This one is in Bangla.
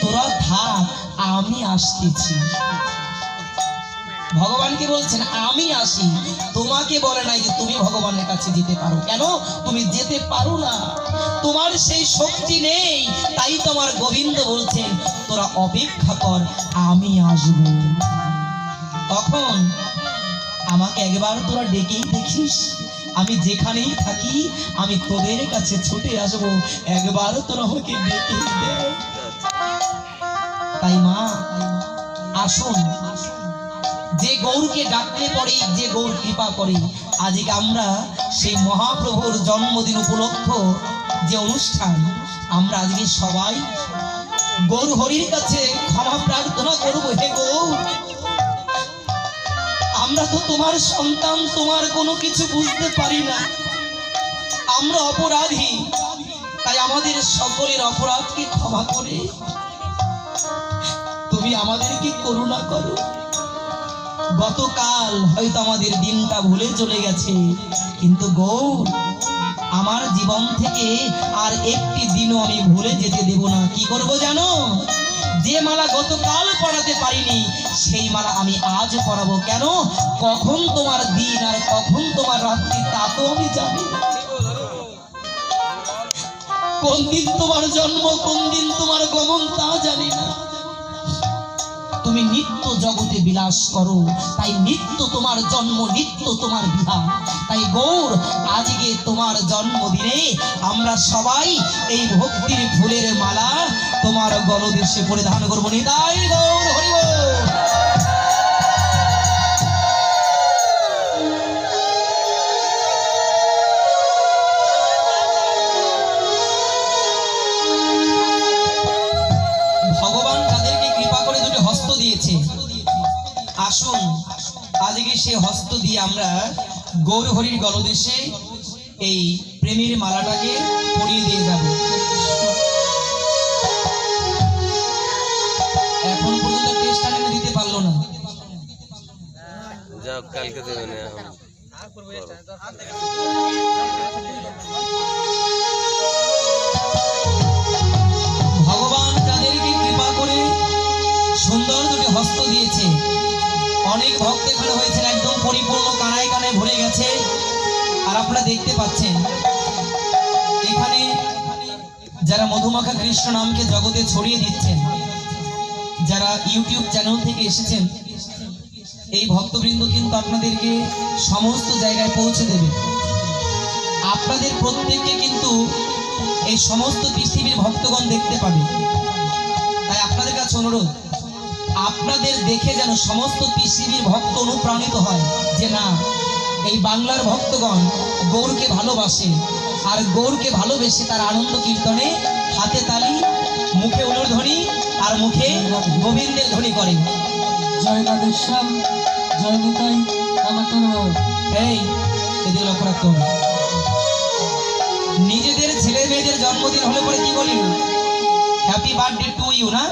তোরা থাক, আমি আসতেছি। ভগবানকে বলছেন? আমি আসি। তোমাকে বলে নাই যে তুমি ভগবানের কাছে যেতে পারো। কেন? তুমি যেতে পারো না। তোমার সেই শক্তি নেই। তাই তোমার গোবিন্দ বলছেন তোরা অপেক্ষা কর, আমি আসব। তখন আমাকে একবার তোরা ডেকেই দেখিস। আমি যেখানেই থাকি, আমি তোদের কাছে ছুটে আসব। একবার তোরা আমাকে ডেকে তাই মা, আসুন। যে গৌরকে ডাকলে পরে যে গৌর কৃপা করে, আজকে আমরা সেই মহাপ্রভুর জন্মদিন উপলক্ষ যে অনুষ্ঠান, আমরা আজকে সবাই গৌর হরির কাছে ক্ষমা প্রার্থনা করব, হে গৌর। আমরা তো তোমার সন্তান, তোমার কোনো কিছু বুঝতে পারি না। আমরা অপরাধী, তাই আমাদের সকলের অপরাধকে ক্ষমা করে তুমি আমাদেরকে করুণা করো? গতকাল হয়তো আমাদের দিনটা ভুলে চলে গেছে। কিন্তু গৌর, আমার জীবন থেকে আর একটি দিনও আমি ভুলে যেতে দেব না। কি করব জানো? যে মালা গতকাল পড়াতে পারিনি, সেই মালা আমি আজ পড়াবো কেন? কখন তোমার দিন আর কখন তোমার রাত্রি, তা তো আমি জানি কোন দিন তোমার জন্ম কোন দিন তোমার গমন, তা জানি না। তুমি নিত্য জগতে বিলাস করো। তাই নিত্য তোমার জন্ম, নিত্য তোমার বিহার তাই গৌর, আজকে তোমার জন্মদিনে আমরা সবাই এই ভক্তির ফুলের মালা তোমার গলদেশে পরিধান করব। নিতাই গৌর আসুন। আজকে সে হস্ত দিয়ে আমরা গৌর হরির গলদেশে এই প্রেমের মালাটাকে পরিয়ে দিয়ে যাব। এখন পর্যন্ত টেস্ট আনে দিতে পারল না। যাও কালকে দেবে না ভগবান তাদেরকে কৃপা করে সুন্দর দুটি হস্ত দিয়েছে। অনেক ভক্ত এখানে হয়েছেন, একদম পরিপূর্ণ কানায় কানায় ভরে গেছে। আর আপনারা দেখতে পাচ্ছেন, এখানে যারা মধুমাখা কৃষ্ণ নামকে জগতে ছড়িয়ে দিচ্ছেন, যারা ইউটিউব চ্যানেল থেকে এসেছেন, এই ভক্তবৃন্দ কিন্তু আপনাদেরকে সমস্ত জায়গায় পৌঁছে দেবে। আপনাদের প্রত্যেককে কিন্তু এই সমস্ত পৃথিবীর ভক্তগণ দেখতে পাবে। তাই আপনাদের কাছে অনুরোধ আপনাদের দেখে যেন সমস্ত পৃথিবীর ভক্ত অনুপ্রাণিত হয় যে না এই বাংলার ভক্তগণ গৌরকে ভালোবাসে আর গৌরকে ভালোবেসে তার আনন্দ কীর্তনে হাতে তালি মুখে অনুধ্বনি আর মুখে গোবিন্দের ধ্বনি করে। জয় রাধেশ্যাম জয় নিতাই এই এদিকে লক্ষ্য রাখতে হবে নিজেদের ছেলে মেয়েদের জন্মদিন হলে পরে কি বলি? হ্যাপি বার্থডে টু ইউ না?